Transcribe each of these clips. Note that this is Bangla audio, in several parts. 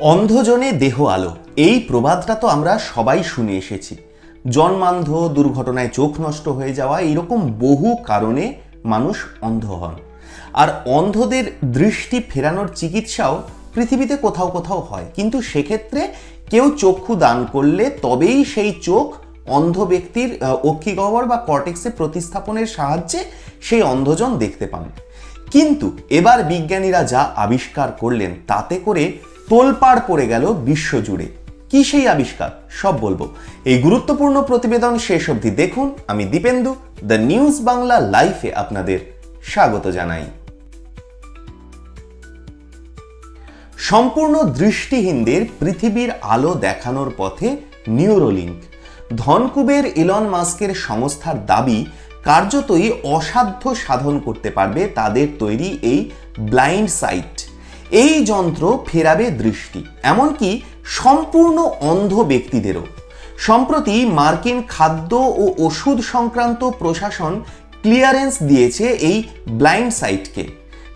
অন্ধজনে দেহ আলো, এই প্রবাদটা তো আমরা সবাই শুনে এসেছি। জন্মান্ধ দুর্ঘটনায় চোখ নষ্ট হয়ে যাওয়া এরকম বহু কারণে মানুষ অন্ধ হন। আর অন্ধদের দৃষ্টি ফেরানোর চিকিৎসাও পৃথিবীতে কোথাও কোথাও হয়। কিন্তু সেক্ষেত্রে কেউ চক্ষু দান করলে তবেই সেই চোখ অন্ধ ব্যক্তির অক্ষিগহ্বর বা কর্টেক্সে প্রতিস্থাপনের সাহায্যে সেই অন্ধজন দেখতে পান। কিন্তু এবার বিজ্ঞানীরা যা আবিষ্কার করলেন, তাতে করে তোলপাড় পড়ে গেল বিশ্বজুড়ে। কি সেই আবিষ্কার? সব বলব। এই গুরুত্বপূর্ণ প্রতিবেদন শেষ অবধি দেখুন। আমি দীপেন্দু, দ্য নিউজ বাংলা লাইফে আপনাদের স্বাগত জানাই। সম্পূর্ণ দৃষ্টিহীনদের পৃথিবীর আলো দেখানোর পথে নিউরোলিঙ্ক ধনকুবের ইলন মাস্কের সংস্থার দাবি, কার্যতই অসাধ্য সাধন করতে পারবে তাদের তৈরি এই ব্লাইন্ড সাইট। এই যন্ত্র ফেরাবে দৃষ্টি, এমনকি সম্পূর্ণ অন্ধ ব্যক্তিদেরও। সম্প্রতি মার্কিন খাদ্য ও ওষুধ সংক্রান্ত প্রশাসন ক্লিয়ারেন্স দিয়েছে এই ব্লাইন্ড সাইটকে।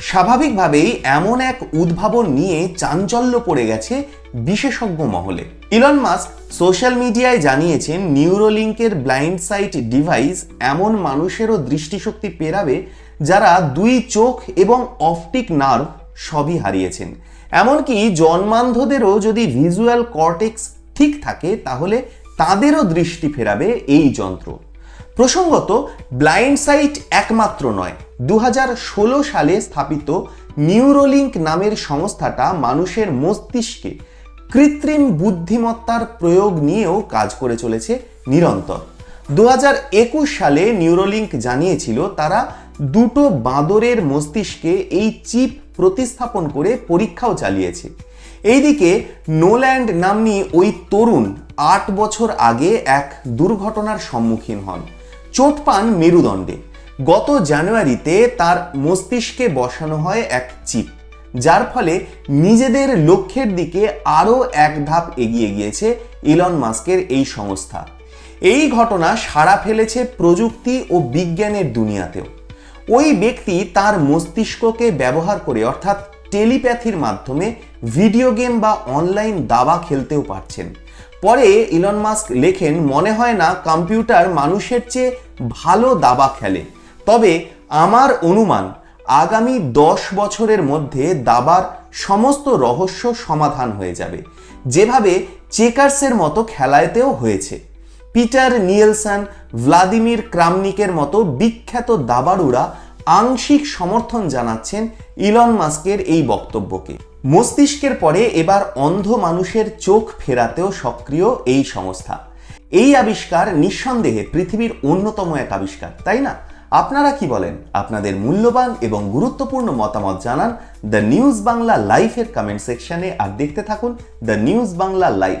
স্বাভাবিকভাবেই এমন এক উদ্ভাবন নিয়ে চাঞ্চল্য পড়ে গেছে বিশেষজ্ঞ মহলে। ইলন মাস্ক সোশ্যাল মিডিয়ায় জানিয়েছেন নিউরোলিঙ্কের ব্লাইন্ড সাইট ডিভাইস এমন মানুষেরও দৃষ্টিশক্তি পেরাবে যারা দুই চোখ এবং অপটিক নার্ভ সবই হারিয়েছেন। এমনকি জন্মান্ধদেরও যদি ভিজুয়াল কর্টেক্স ঠিক থাকে, তাহলে তাদেরও দৃষ্টি ফেরাবে এই যন্ত্র। প্রসঙ্গত, ব্লাইন্ড সাইট একমাত্র নয় দু সালে স্থাপিত নিউরোলিঙ্ক নামের সংস্থাটা মানুষের মস্তিষ্কে কৃত্রিম বুদ্ধিমত্তার প্রয়োগ নিয়েও কাজ করে চলেছে নিরন্তর। দু হাজার একুশ সালে নিউরোলিঙ্ক জানিয়েছিল, তারা দুটো বাঁদরের মস্তিষ্কে এই চিপ প্রতিস্থাপন করে পরীক্ষাও চালিয়েছে। এইদিকে নোল্যান্ড নাম্নী ওই তরুণ আট বছর আগে এক দুর্ঘটনার সম্মুখীন হন। চোট পান মেরুদণ্ডে। গত জানুয়ারিতে তার মস্তিষ্কে বসানো হয় এক চিপ, যার ফলে নিজেদের লক্ষ্যের দিকে আরও এক ধাপ এগিয়ে গিয়েছে ইলন মাস্কের এই সংস্থা। এই ঘটনা সাড়া ফেলেছে প্রযুক্তি ও বিজ্ঞানের দুনিয়াতেও। ওই ব্যক্তি তার মস্তিষ্ককে ব্যবহার করে, অর্থাৎ টেলিপ্যাথির মাধ্যমে ভিডিও গেম বা অনলাইন দাবা খেলতেও পারছেন। পরে ইলন মাস্ক লেখেন, মনে হয় না কম্পিউটার মানুষের চেয়ে ভালো দাবা খেলে। তবে আমার অনুমান, আগামী দশ বছরের মধ্যে দাবার সমস্ত রহস্য সমাধান হয়ে যাবে। যেভাবে চেকার্সের মতো খেলায়তেও হয়েছে। পিটার নিয়েলসন, ভ্লাদিমির ক্রামনিকের মতো বিখ্যাত দাবাড়ুরা আংশিক সমর্থন জানাচ্ছেন ইলন মাস্কের এই বক্তব্যকে। মস্তিষ্কের পরে এবার অন্ধ মানুষের চোখ ফেরাতেও সক্রিয় এই সংস্থা। এই আবিষ্কার নিঃসন্দেহে পৃথিবীর অন্যতম এক আবিষ্কার, তাই না? আপনারা কি বলেন? আপনাদের মূল্যবান এবং গুরুত্বপূর্ণ মতামত জানান দ্য নিউজ বাংলা লাইফের কমেন্ট সেকশনে আর দেখতে থাকুন দ্য নিউজ বাংলা লাইভ